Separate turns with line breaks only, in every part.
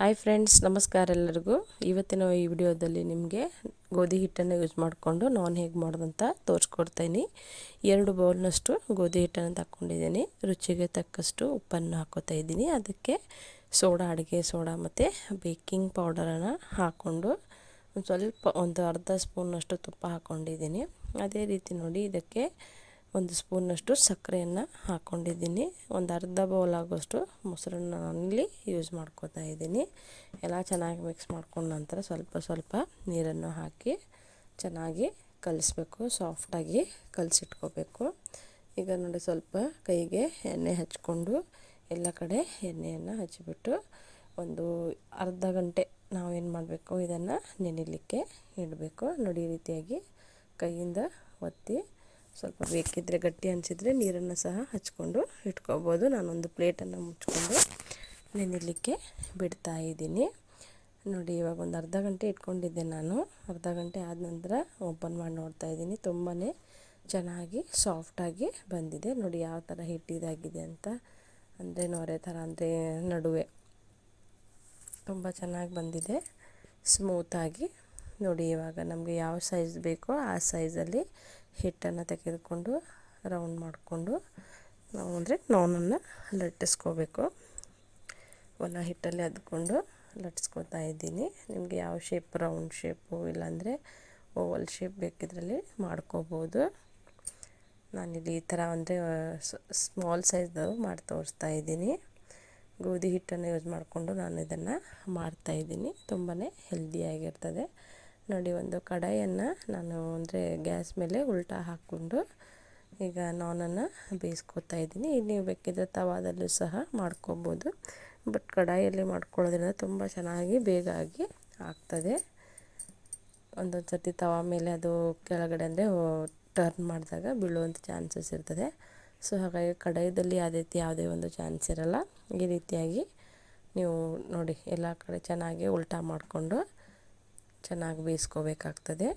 Hi friends, ನಮಸ್ಕಾರ ಎಲ್ಲರಿಗೂ. ಇವತ್ತಿನ ಈ ವಿಡಿಯೋದಲ್ಲಿ ನಿಮಗೆ ಗೋಧಿ ಹಿಟ್ಟನ್ನು ಯೂಸ್ ಮಾಡಿಕೊಂಡು ನಾನು ಹೇಗೆ ಮಾಡೋದಂತ ತೋರಿಸ್ಕೊಡ್ತೀನಿ. ಎರಡು ಬೌಲ್ನಷ್ಟು ಗೋಧಿ ಹಿಟ್ಟನ್ನು ತಕ್ಕೊಂಡಿದ್ದೀನಿ. ರುಚಿಗೆ ತಕ್ಕಷ್ಟು ಉಪ್ಪನ್ನು ಹಾಕೋತಾ ಇದ್ದೀನಿ. ಅದಕ್ಕೆ ಸೋಡಾ, ಅಡುಗೆ ಸೋಡಾ ಮತ್ತು ಬೇಕಿಂಗ್ ಪೌಡರನ್ನು ಹಾಕ್ಕೊಂಡು ಒಂದು ಸ್ವಲ್ಪ, ಒಂದು ಅರ್ಧ ಸ್ಪೂನಷ್ಟು ತುಪ್ಪ ಹಾಕ್ಕೊಂಡಿದ್ದೀನಿ ಅದೇ ರೀತಿ ನೋಡಿ, ಇದಕ್ಕೆ ಒಂದು ಸ್ಪೂನಷ್ಟು ಸಕ್ಕರೆಯನ್ನು ಹಾಕ್ಕೊಂಡಿದ್ದೀನಿ ಒಂದು ಅರ್ಧ ಬೌಲ್ ಆಗೋಷ್ಟು ಮೊಸರನ್ನ ನಾನಿಲ್ಲಿ ಯೂಸ್ ಮಾಡ್ಕೋತಾ ಇದ್ದೀನಿ. ಎಲ್ಲ ಚೆನ್ನಾಗಿ ಮಿಕ್ಸ್ ಮಾಡ್ಕೊಂಡ ನಂತರ ಸ್ವಲ್ಪ ಸ್ವಲ್ಪ ನೀರನ್ನು ಹಾಕಿ ಚೆನ್ನಾಗಿ ಕಲಿಸ್ಬೇಕು ಸಾಫ್ಟಾಗಿ ಕಲಸಿಟ್ಕೋಬೇಕು. ಈಗ ನೋಡಿ ಸ್ವಲ್ಪ ಕೈಗೆ ಎಣ್ಣೆ ಹಚ್ಕೊಂಡು ಎಲ್ಲ ಕಡೆ ಎಣ್ಣೆಯನ್ನು ಹಚ್ಚಿಬಿಟ್ಟು ಒಂದು ಅರ್ಧ ಗಂಟೆ ನಾವೇನು ಮಾಡಬೇಕು, ಇದನ್ನು ನೆನೆಯಲಿಕ್ಕೆ ಇಡಬೇಕು. ನೋಡಿ ರೀತಿಯಾಗಿ ಕೈಯಿಂದ ಒತ್ತಿ ಸ್ವಲ್ಪ ಬೇಕಿದ್ದರೆ ಗಟ್ಟಿ ಅನಿಸಿದರೆ ನೀರನ್ನು ಸಹ ಹಚ್ಕೊಂಡು ಇಟ್ಕೋಬೋದು. ನಾನೊಂದು ಪ್ಲೇಟನ್ನು ಮುಚ್ಕೊಂಡು ನೆನೆಯಲಿಕ್ಕೆ ಬಿಡ್ತಾ ಇದ್ದೀನಿ. ನೋಡಿ, ಇವಾಗ ಒಂದು ಅರ್ಧ ಗಂಟೆ ಇಟ್ಕೊಂಡಿದ್ದೆ ನಾನು. ಅರ್ಧ ಗಂಟೆ ಆದ ನಂತರ ಓಪನ್ ಮಾಡಿ ನೋಡ್ತಾ ಇದ್ದೀನಿ. ತುಂಬಾ ಚೆನ್ನಾಗಿ ಸಾಫ್ಟಾಗಿ ಬಂದಿದೆ. ನೋಡಿ, ಯಾವ ಥರ ಹಿಟ್ಟಿದಾಗಿದೆ ಅಂತ. ಅಂದರೆ ನೊರೆ ಥರ, ಅಂದರೆ ನಡುವೆ. ತುಂಬ ಚೆನ್ನಾಗಿ ಬಂದಿದೆ. ಸ್ಮೂತಾಗಿ ನೋಡಿ, ಇವಾಗ ನಮಗೆ ಯಾವ ಸೈಜ್ ಬೇಕೋ ಆ ಸೈಜಲ್ಲಿ ಹಿಟ್ಟನ್ನು ತೆಗೆದುಕೊಂಡು ರೌಂಡ್ ಮಾಡಿಕೊಂಡು ನಾವು ಅಂದರೆ ನಾನನ್ನು ಲಟ್ಟಿಸ್ಕೋಬೇಕು. ಒಲ ಹಿಟ್ಟಲ್ಲಿ ಅದ್ಕೊಂಡು ಲಟ್ಸ್ಕೊತಾ ಇದ್ದೀನಿ. ನಿಮಗೆ ಯಾವ ಶೇಪ್ ರೌಂಡ್ ಶೇಪು ಇಲ್ಲಾಂದರೆ ಓವಲ್ ಶೇಪ್ ಬೇಕಿದ್ರಲ್ಲಿ ಮಾಡ್ಕೋಬೋದು. ನಾನಿಲ್ಲಿ ಈ ಥರ ಅಂದರೆ ಸ್ಮಾಲ್ ಸೈಜ್ದು ಮಾಡಿ ತೋರಿಸ್ತಾ ಇದ್ದೀನಿ. ಗೋಧಿ ಹಿಟ್ಟನ್ನು ಯೂಸ್ ಮಾಡಿಕೊಂಡು ನಾನು ಇದನ್ನು ಮಾಡ್ತಾಯಿದ್ದೀನಿ ತುಂಬಾ ಹೆಲ್ದಿಯಾಗಿರ್ತದೆ ನೋಡಿ, ಒಂದು ಕಡಾಯನ್ನು ನಾನು ಅಂದರೆ ಗ್ಯಾಸ್ ಮೇಲೆ ಉಲ್ಟಾ ಹಾಕ್ಕೊಂಡು ಈಗ ನಾನನ್ನು ಬೇಯಿಸ್ಕೊತಾ ಇದ್ದೀನಿ. ನೀವು ಬೇಕಿದ್ರೆ ತವಾದಲ್ಲೂ ಸಹ ಮಾಡ್ಕೋಬೋದು. ಬಟ್ ಕಡಾಯಲ್ಲಿ ಮಾಡ್ಕೊಳ್ಳೋದ್ರಿಂದ ತುಂಬ ಚೆನ್ನಾಗಿ ಬೇಗ ಆಗಿ ಆಗ್ತದೆ. ಒಂದೊಂದು ಸರ್ತಿ ತವಾ ಮೇಲೆ ಅದು ಕೆಳಗಡೆ ಅಂದರೆ ಟರ್ನ್ ಮಾಡಿದಾಗ ಬೀಳುವಂಥ ಚಾನ್ಸಸ್ ಇರ್ತದೆ. ಸೊ ಹಾಗಾಗಿ ಕಡಾಯದಲ್ಲಿ ಯಾವುದೇ ರೀತಿ ಯಾವುದೇ ಒಂದು ಚಾನ್ಸ್ ಇರಲ್ಲ. ಈ ರೀತಿಯಾಗಿ ನೀವು ನೋಡಿ, ಎಲ್ಲ ಕಡೆ ಚೆನ್ನಾಗಿ ಉಲ್ಟಾ ಮಾಡಿಕೊಂಡು ಚೆನ್ನಾಗಿ ಬೇಯಿಸ್ಕೋಬೇಕಾಗ್ತದೆ.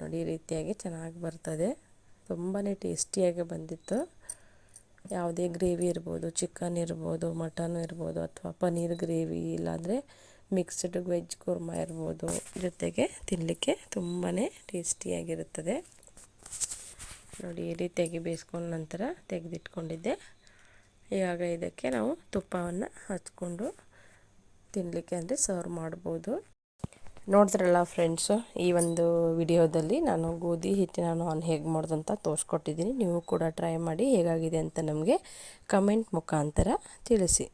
ನೋಡಿ, ಈ ರೀತಿಯಾಗಿ ಚೆನ್ನಾಗಿ ಬರ್ತದೆ. ತುಂಬಾ ಟೇಸ್ಟಿಯಾಗಿ ಬಂದಿತ್ತು. ಯಾವುದೇ ಗ್ರೇವಿ ಇರ್ಬೋದು, ಚಿಕನ್ ಇರ್ಬೋದು, ಮಟನ್ ಇರ್ಬೋದು, ಅಥವಾ ಪನ್ನೀರ್ ಗ್ರೇವಿ ಇಲ್ಲಾಂದರೆ ಮಿಕ್ಸ್ಡ್ ವೆಜ್ ಕುರ್ಮಾ ಇರ್ಬೋದು ಜೊತೆಗೆ ತಿನ್ನಲಿಕ್ಕೆ ತುಂಬಾ ಟೇಸ್ಟಿಯಾಗಿರುತ್ತದೆ. ನೋಡಿ, ಈ ರೀತಿಯಾಗಿ ಬೇಯಿಸ್ಕೊಂಡ ನಂತರ ತೆಗೆದಿಟ್ಕೊಂಡಿದ್ದೆ. ಇವಾಗ ಇದಕ್ಕೆ ನಾವು ತುಪ್ಪವನ್ನು ಹಚ್ಕೊಂಡು ತಿನ್ನಲಿಕ್ಕೆ ಅಂದರೆ ಸರ್ವ್ ಮಾಡ್ಬೋದು. ನೋಡಿದ್ರಲ್ಲ ಫ್ರೆಂಡ್ಸು ಈ ಒಂದು ವಿಡಿಯೋದಲ್ಲಿ ನಾನು ಗೋಧಿ ಹಿಟ್ಟಿನ ನಾನು ಹೇಗೆ ಮಾಡ್ದಂತ ತೋರಿಸ್ಕೊಟ್ಟಿದ್ದೀನಿ. ನೀವು ಕೂಡ ಟ್ರೈ ಮಾಡಿ ಹೇಗಾಗಿದೆ ಅಂತ ನಮಗೆ ಕಮೆಂಟ್ ಮುಖಾಂತರ ತಿಳಿಸಿ.